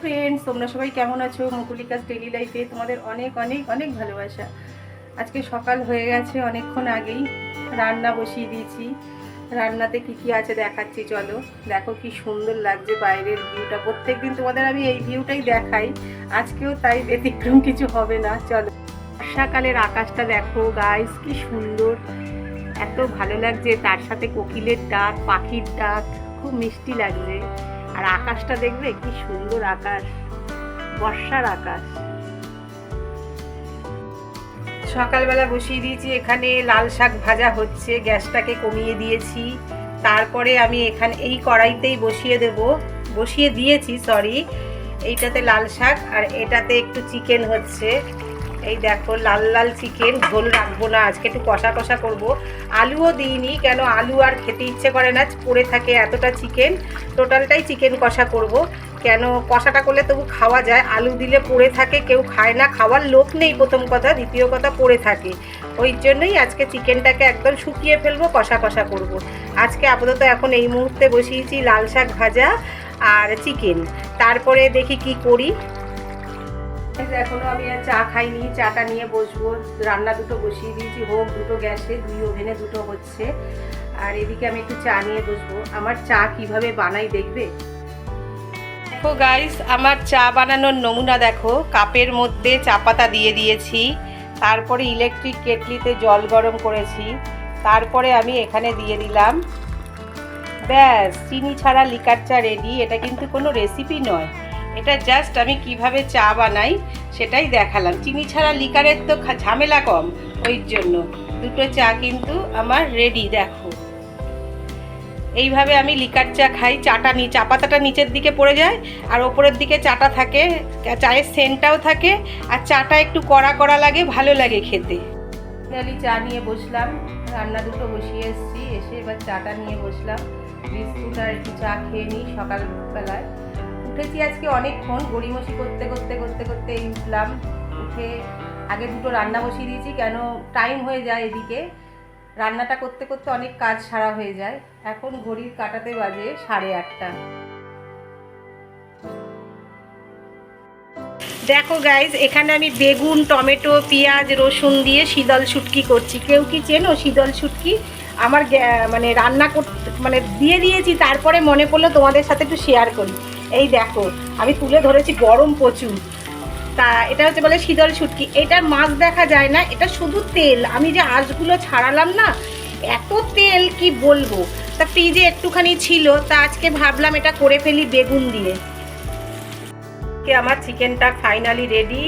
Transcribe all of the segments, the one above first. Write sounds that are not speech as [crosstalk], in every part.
Friends তোমরা সবাই কেমন আছো? মুকুলিকাস ডেলি লাইফে তোমাদের অনেক অনেক অনেক ভালোবাসা। আজকে সকাল হয়ে গেছে, অনেকক্ষণ আগেই রান্না বসিয়ে দিয়েছি। রান্নাতে কি কি আছে দেখাচ্ছি, চলো। দেখো কি সুন্দর লাগছে বাইরের ভিউটা প্রত্যেক দিন তোমাদের আমি এই ভিউটাই দেখাই। আজকেও তাই ব্যতিক্রম কিছু হবে না, চলো। বর্ষাকালের আকাশটা দেখো গাইস কি সুন্দর। এত ভালো লাগছে, তার সাথে কোকিলের ডাক, পাখির ডাক, খুব মিষ্টি লাগছে। আর আকাশটা দেখবে কি সুন্দর আকাশ, বর্ষার আকাশ। সকালবেলা বসিয়ে দিয়েছি এখানে, লাল শাক ভাজা হচ্ছে, গ্যাসটাকে কমিয়ে দিয়েছি। তারপরে আমি এখানে, এই কড়াইতেই বসিয়ে দেব। বসিয়ে দিয়েছি সরি এইটাতে লাল শাক আর এটাতে একটু চিকেন হচ্ছে। এই দেখো লাল লাল চিকেন, ঝোল রাখব না, আজকে একটু কষা কষা করব। আলুও দিইনি, কেন আলু আর খেতে ইচ্ছে করে না, পড়ে থাকে এতটা চিকেন, টোটালটাই চিকেন কষা করব। কেন কষাটা করলে তবু খাওয়া যায়, আলু দিলে পড়ে থাকে, কেউ খায় না, খাওয়ার লোক নেই প্রথম কথা, দ্বিতীয় কথা পড়ে থাকে। ওই জন্যই আজকে চিকেনটাকে একদম শুকিয়ে ফেলব, কষা কষা করব। আজকে আপাতত এখন এই মুহূর্তে বসিয়েছি লাল শাক ভাজা আর চিকেন। তারপরে দেখি কি করি। এখনও আমি আর চা খাইনি, চাটা নিয়ে বসবো। রান্না দুটো বসিয়ে দিয়েছি, হোক দুটো গ্যাসে দুই ওভেনে দুটো হচ্ছে। আর এদিকে আমি একটু চা নিয়ে বসবো। আমার চা কীভাবে বানাই দেখবে? দেখো গাইস আমার চা বানানোর নমুনা দেখো। কাপের মধ্যে চা পাতা দিয়ে দিয়েছি। তারপরে ইলেকট্রিক কেটলিতে জল গরম করেছি। তারপরে আমি এখানে দিয়ে দিলাম। ব্যাস, চিনি ছাড়া লিকার চা রেডি এটা কিন্তু কোনো রেসিপি নয়। এটা জাস্ট আমি কীভাবে চা বানাই সেটাই দেখালাম। চিনি ছাড়া লিকারের তো ঝামেলা কম, ওই জন্য। দুটো চা কিন্তু আমার রেডি দেখো। এইভাবে আমি লিকার চা খাই, চাটা নি চা পাতাটা নিচের দিকে পড়ে যায় আর ওপরের দিকে চাটা থাকে, চায়ের সেন্টটাও থাকে আর চাটা একটু কড়া কড়া লাগে, ভালো লাগে খেতে। ফাইনালি চা নিয়ে বসলাম, রান্না দুটো বসিয়ে এসেছি, এসে এবার চাটা নিয়ে বসলাম। বিস্কুট আর একটু চা খেয়ে নিই সকালবেলায়। উঠেছি আজকে অনেকক্ষণ গড়িমসি করতে করতে করতে করতে উঠলাম, উঠে আগে দুটো রান্না বসিয়ে দিয়েছি, কেন টাইম হয়ে যায় এদিকে। রান্নাটা করতে করতে অনেক কাজ সারা হয়ে যায়। এখন ঘড়ির কাটাতে বাজে সাড়ে আটটা। দেখো গাইজ এখানে আমি বেগুন, টমেটো, পেঁয়াজ, রসুন দিয়ে শীতল শুটকি করছি। কেউ কি চেনো শীতল শুটকি? আমার মানে রান্না করতে মানে দিয়ে দিয়েছি, তারপরে মনে পড়ল তোমাদের সাথে একটু শেয়ার করি। এই দেখো, আমি তুলে ধরেছি গরম প্রচুর। তা এটা হচ্ছে বলে শীতল শুটকি। এটার মাছ দেখা যায় না, এটা শুধু তেল। আমি যে আঁশগুলো ছাড়ালাম না, এত তেল কি বলব? তা ফ্রিজে একটুখানি ছিল, তা আজকে ভাবলাম এটা করে ফেলি বেগুন দিয়ে। আমার চিকেনটা ফাইনালি রেডি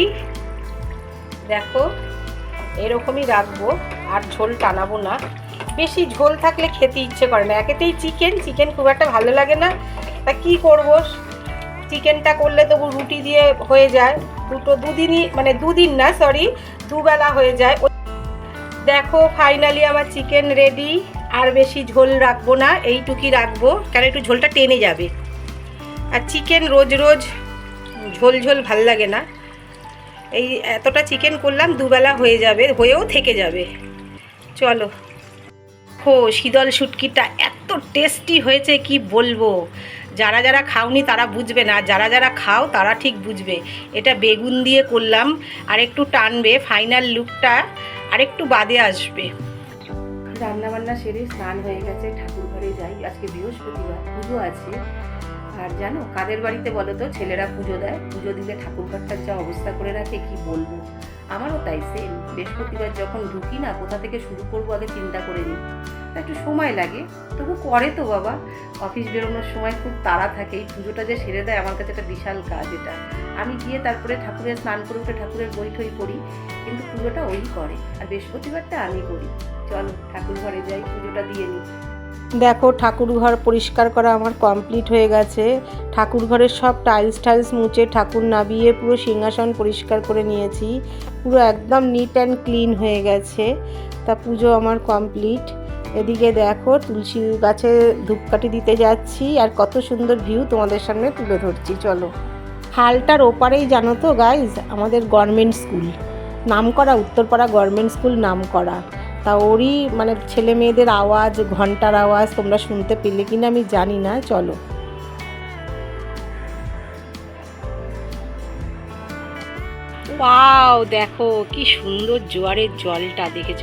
দেখো, এরকমই রাখব, আর ঝোল টানাবো না। বেশি ঝোল থাকলে খেতে ইচ্ছে করে না। একেতেই চিকেন চিকেন খুব একটা ভালো লাগে না। তা কি করব? চিকেনটা করলে তবু রুটি দিয়ে হয়ে যায়। দুটো দুদিনই মানে দুদিন না সরি দুবেলা হয়ে যায়। দেখো ফাইনালি আমার চিকেন রেডি আর বেশি ঝোল রাখব না, এইটুকুই রাখব, কেন একটু ঝোলটা টেনে যাবে। আর চিকেন রোজ রোজ ঝোল ঝোল ভালো লাগে না। এই এতটা চিকেন করলাম, দুবেলা হয়ে যাবে, হয়েও থেকে যাবে। চলো। হো, শীতল শুটকিটা এত টেস্টি হয়েছে, কি বলব? যারা যারা খাওনি তারা বুঝবে না, যারা যারা খাও তারা ঠিক বুঝবে। এটা বেগুন দিয়ে করলাম আর একটু টানবে ফাইনাল লুকটা আর একটু বাদে আসবে। রান্না বান্না সেরে স্নান হয়ে গেছে, ঠাকুর ঘরে যাই, আজকে বৃহস্পতিবার, পুজো আছে। আর জানো, কাদের বাড়িতে বলো তো, ছেলেরা পুজো দেয়, পুজো দিলে ঠাকুর ঘরটার যা অবস্থা করে রাখে, কি বলব? আমারও তাই সেম বৃহস্পতিবার যখন ঢুকি না, কোথা থেকে শুরু করব আগে চিন্তা করে নিই। তা একটু সময় লাগে। তবু করে তো বাবা। অফিস বেরোনোর সময় খুব তাড়া থাকে। এই পুজোটা যে সেরে দেয় আমার কাছে একটা বিশাল কাজ এটা। আমি গিয়ে তারপরে ঠাকুরের স্নান করে উঠে ঠাকুরের বই ঠই করি কিন্তু পুজোটা ওই করে। আর বৃহস্পতিবারটা আমি করি। চলো ঠাকুর ঘরে যাই, পুজোটা দিয়ে নিই দেখো, ঠাকুর ঘর পরিষ্কার করা আমার কমপ্লিট হয়ে গেছে। ঠাকুর ঘরের সব টাইলস টাইলস মুছে ঠাকুর নাবিয়ে পুরো সিংহাসন পরিষ্কার করে নিয়েছি। পুরো একদম নিট অ্যান্ড ক্লিন হয়ে গেছে। তা পুজো আমার কমপ্লিট এদিকে দেখো তুলসী গাছে ধূপকাঠি দিতে যাচ্ছি আর কত সুন্দর ভিউ তোমাদের সামনে তুলে ধরছি, চলো। হালটার ওপারেই জানো তো গাইজ আমাদের গভর্নমেন্ট স্কুল নামকরা, উত্তরপাড়া গভর্নমেন্ট স্কুল নামকরা। তা ওরই মানে ছেলে মেয়েদের আওয়াজ, ঘণ্টার আওয়াজ তোমরা শুনতে পেলে কিনা আমি জানি না, চলো। পাও দেখো কি সুন্দর জোয়ারের জলটা, দেখেছ?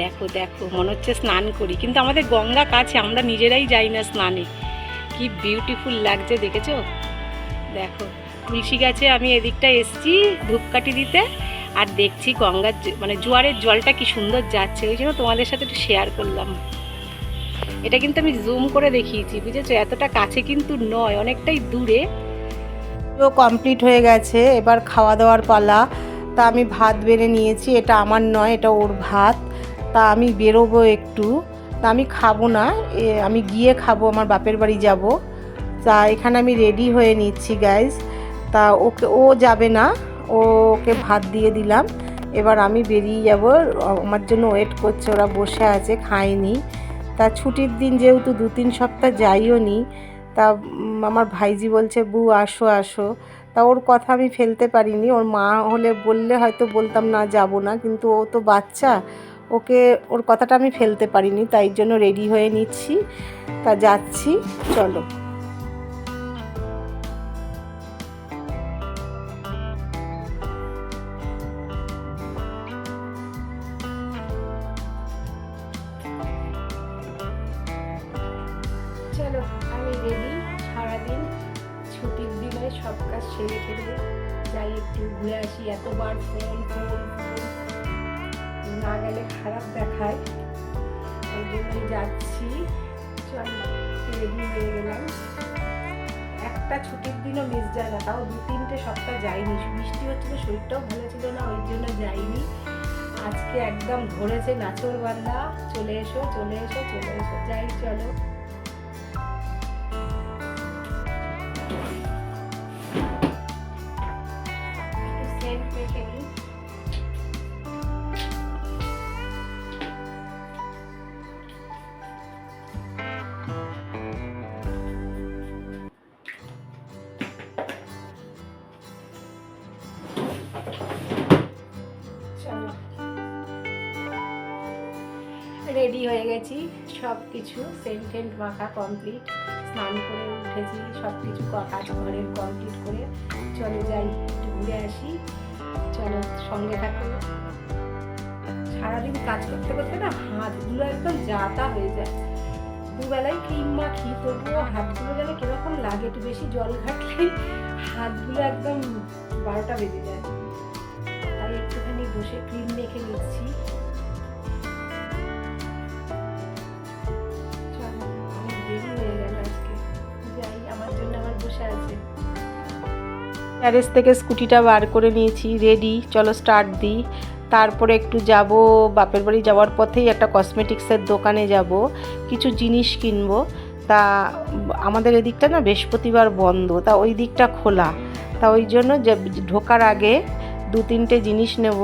দেখো দেখো, মনে হচ্ছে স্নান করি। কিন্তু আমাদের গঙ্গা কাছে, আমরা নিজেরাই যাই না স্নানে। কি বিউটিফুল লাগছে, দেখেছ? দেখো তুলসী গাছে, আমি এদিকটা এসছি ধূপকাঠি দিতে, আর দেখছি গঙ্গার মানে জোয়ারের জলটা কি সুন্দর যাচ্ছে। ওই জন্য তোমাদের সাথে একটু শেয়ার করলাম। এটা কিন্তু আমি জুম করে দেখিয়েছি, বুঝেছ? এতটা কাছে কিন্তু নয়, অনেকটাই দূরে। পুরো কমপ্লিট হয়ে গেছে, এবার খাওয়া দাওয়ার পালা। তা আমি ভাত বেড়ে নিয়েছি, এটা আমার নয়, এটা ওর ভাত। তা আমি বেরোবো একটু। তা আমি খাব না আমি গিয়ে খাব, আমার বাপের বাড়ি যাব। তা এখানে আমি রেডি হয়ে নিচ্ছি গাইজ তা ওকে, ও যাবে না, ওকে ভাত দিয়ে দিলাম। এবার আমি বেরিয়ে যাব, আমার জন্য ওয়েট করছে, ওরা বসে আছে, খায়নি। তা ছুটির দিন যেহেতু দু তিন সপ্তাহ যাইও নি, তা আমার ভাইজি বলছে বু আসো আসো। তা ওর কথা আমি ফেলতে পারিনি, ওর মা হলে বললে হয়তো বলতাম না, যাব না। কিন্তু ও তো বাচ্চা ওকে, ওর কথাটা আমি ফেলতে পারিনি, তাই জন্য রেডি হয়ে নিচ্ছি। তা যাচ্ছি, চলো। চলো রেডি সারাদিন সব কাজ সেরে ফেলে যাই, একটু ঘুরে আসি, এতবার ফোন ফোন ফোন না গেলে খারাপ দেখায়। ওই জন্যই যাচ্ছি। চল রেডি হয়ে গেলাম। একটা ছুটির দিনও মিস যায় না, তাও দু তিনটে সপ্তাহ যাইনি। বৃষ্টি হচ্ছিল, শরীরটাও ভালো ছিল না, ওই জন্য যাইনি। আজকে একদম ধরেছে নাচর বান্ধা চলে এসো চলে এসো চলে এসো। যাই, চলো। রেডি হয়ে গেছি। সব কিছু সেন্ট টেন্ট মাখা কমপ্লিট স্নান করে উঠেছি সব কিছু কাজ ঘরের কমপ্লিট করে চলে যাই একটু ঘুরে আসি। চলো সঙ্গে থাকো। সারাদিন কাজ করতে করতে না হাতগুলো একদম জাতা হয়ে যায়। দুবেলায় ক্রিম মাখি তবুও হাতগুলো যেন কীরকম লাগে, একটু বেশি জল ঘাটলে হাতগুলো একদম বারোটা বেজে যায়। তাই একটুখানি বসে ক্রিম মেখে নিচ্ছি। গ্যারেজ থেকে স্কুটিটা বার করে নিয়েছি রেডি চলো স্টার্ট দিই। তারপরে একটু যাব, বাপের বাড়ি যাওয়ার পথেই একটা কসমেটিক্সের দোকানে যাব, কিছু জিনিস কিনবো। তা আমাদের এদিকটা না বৃহস্পতিবার বন্ধ, তা ওই দিকটা খোলা। তা ওই জন্য যে ঢোকার আগে দু তিনটে জিনিস নেব।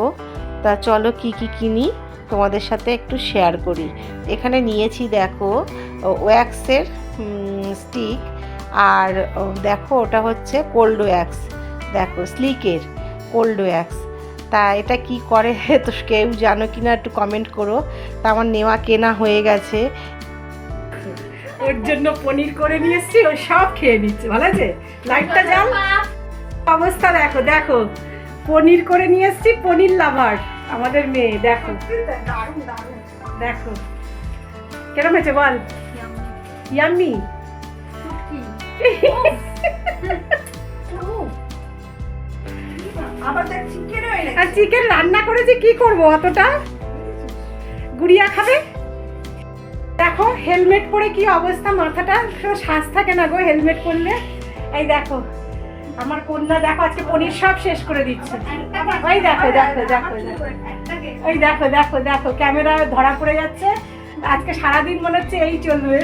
তা চলো কি কি কিনি, তোমাদের সাথে একটু শেয়ার করি। এখানে নিয়েছি দেখো ওয়্যাক্সের স্টিক আর দেখো ওটা হচ্ছে কোল্ড ওয়্যাক্স দেখো স্লিকের কোল্ড ওয়্যাক্স তা এটা কি করে তো কেউ জানো কি না একটু কমেন্ট করো। তা আমার নেওয়া কেনা হয়ে গেছে। ওর জন্য পনির করে নিয়ে এসছি ও সব খেয়ে নিচ্ছে। ভালো আছে? লাইটটা জ্বাল। অবস্থা দেখো দেখো। পনির করে নিয়ে এসছি পনির লাভার আমাদের মেয়ে দেখো। দেখো। কেরম হয়েছে বল? ইয়াম্মি [laughs] আর চিকেন রান্না করেছি কি করব অতটা? গুড়িয়া খাবে? দেখো হেলমেট পরে কি অবস্থা মাথাটা শ্বাস থাকে না গো হেলমেট পরলে। এই দেখো আমার কন্যা দেখো আজকে পনির সব শেষ করে দিচ্ছে। ওই দেখো দেখো দেখো দেখো। ওই দেখো দেখো দেখো ক্যামেরা ধরা পড়ে যাচ্ছে। আজকে সারাদিন মনে হচ্ছে এই চলবে।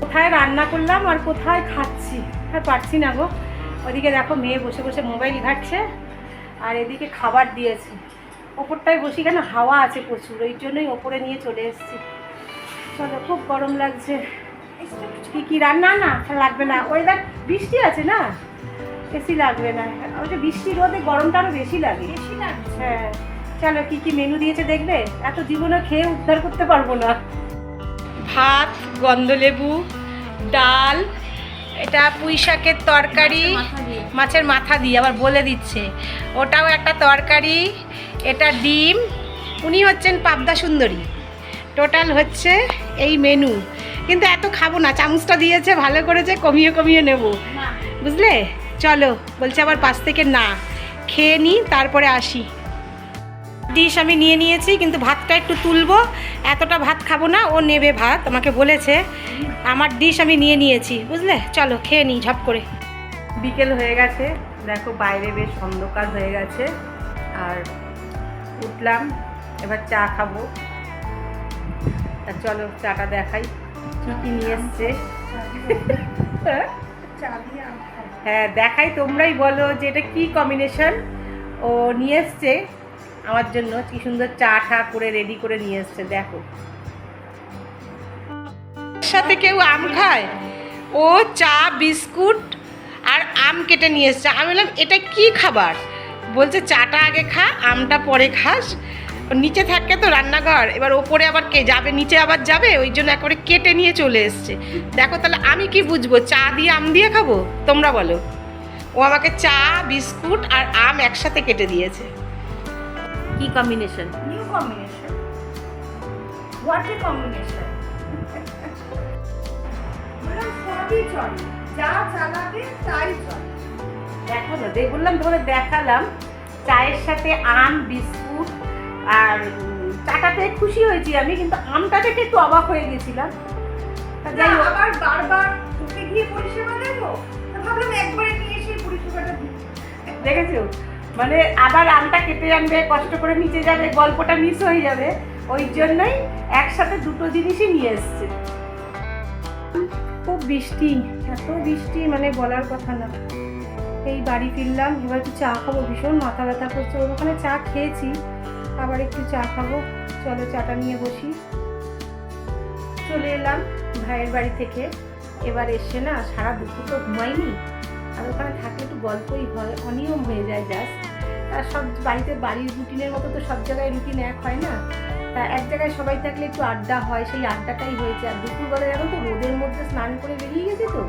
কোথায় রান্না করলাম আর কোথায় খাচ্ছি? আর পারছি না গো। ওদিকে দেখো মেয়ে বসে বসে মোবাইল ঘাটছে আর এদিকে খাবার দিয়েছে। ওপরটায় বসি কেন? হাওয়া আছে প্রচুর ওই জন্যই ওপরে নিয়ে চলে এসেছি। চলো খুব গরম লাগছে। কি কি রান্না? না লাগবে না। ওই দেখ বৃষ্টি আছে না? বেশি লাগবে না। ওই যে বৃষ্টি রোদে গরমটা আরও বেশি লাগে। বেশি লাগছে। হ্যাঁ চলো কি কি মেনু দিয়েছে দেখবে? এত জীবনে খেয়ে উদ্ধার করতে পারব না। ভাত গন্ধলেবু ডাল এটা পুঁই শাকের তরকারি মাছের মাথা দিয়ে। আবার বলে দিচ্ছে। ওটাও একটা তরকারি এটা ডিম। উনি হচ্ছেন পাবদা সুন্দরী। টোটাল হচ্ছে এই মেনু কিন্তু এত খাব না চামচটা দিয়েছে ভালো করেছে কমিয়ে কমিয়ে নেব। বুঝলে? চলো বলছে আবার পাশ থেকে না। খেয়ে নিই তারপরে আসি। ডিশ আমি নিয়ে নিয়েছি, কিন্তু ভাতটা একটু তুলবো। এতটা ভাত খাব না, ও নেবে ভাত, আমাকে বলেছে। আমার ডিশ আমি নিয়ে নিয়েছি, বুঝলে? চলো, খেয়ে নিই, ঝপ করে। বিকেল হয়ে গেছে, দেখো বাইরে বেশ অন্ধকার হয়ে গেছে। আর উঠলাম, এবার চা খাব। তা চলো, চাটা দেখাই, কী কী নিয়ে এসছে। হ্যাঁ দেখাই তোমরাই বলো যে এটা কি কম্বিনেশন ও নিয়ে এসছে। আমার জন্য কি সুন্দর চা ঠা করে রেডি করে নিয়ে এসছে, দেখো। সাথে কেউ আম খায়? ও চা, বিস্কুট আর আম কেটে নিয়ে এসছে। আমি বললাম, এটা কি খাবার? বলছে, চাটা আগে খা, আমটা পরে খাস। নিচে থাকে তো রান্নাঘর, এবার ওপরে আবার কে যাবে, নিচে আবার যাবে, ওই জন্য একেবারে কেটে নিয়ে চলে এসছে। দেখো তাহলে আমি কি বুঝব, চা দিয়ে আম দিয়ে খাব? তোমরা বলো। ও আমাকে চা, বিস্কুট আর আম একসাথে কেটে দিয়েছে। কি combination new combination What a combination সবই চলে যা চালাবে তাই চলে। দেখো না বললাম তোমাদের দেখালাম চায়ের সাথে আম বিস্কুট আর চাটাতে খুশি হয়েছি আমি কিন্তু আমটা দেখে একটু অবাক হয়ে গেছিলাম। আবার বারবার তোকে গিয়ে পরিষেবা দেবো? ভাবলাম একবারে নিয়ে এসে পরিষেবাটা দেখেছ? মানে আবার আমটা কেটে আনবে, কষ্ট করে নিচে যাবে, গল্পটা মিস হয়ে যাবে। ওই জন্যই একসাথে দুটো জিনিসই নিয়ে এসছে। খুব বৃষ্টি, এত বৃষ্টি মানে বলার কথা না। এই বাড়ি ফিরলাম, এবার একটু চা খাব, ভীষণ মাথা ব্যথা করছে। ওর ওখানে চা খেয়েছি, আবার একটু চা খাব। চলো চাটা নিয়ে বসি। চলে এলাম ভাইয়ের বাড়ি থেকে। এবার এসে না সারা দুপুর তো ঘুমাইনি আর ওখানে থাকলে একটু গল্পই হয়, অনিয়ম হয়ে যায় জাস্ট আর সব বাড়িতে বাড়ির রুটিনের মতো তো সব জায়গায় রুটিন এক হয় না। তা এক জায়গায় সবাই থাকলে একটু আড্ডা হয়, সেই আড্ডাটাই হয়েছে। আর দুপুরবেলা জানো তো, রোদের মধ্যে স্নান করে বেরিয়ে গেছে তো,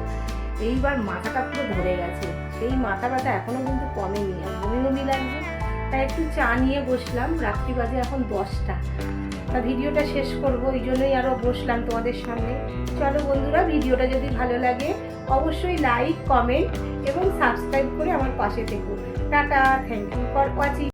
এইবার মাথাটা পুরো ধরে গেছে। সেই মাথা ব্যথা এখনও কিন্তু কমেনি, আর বমি বমি লাগছে। তাই একটু চা নিয়ে বসলাম, রাত্রি বাজে এখন দশটা। তা ভিডিওটা শেষ করব, এই জন্যই আরও বসলাম তোমাদের সামনে। চলো বন্ধুরা, ভিডিওটা যদি ভালো লাগে, অবশ্যই লাইক কমেন্ট এবং সাবস্ক্রাইব করে আমার পাশে থেকো। Tata thank you for watching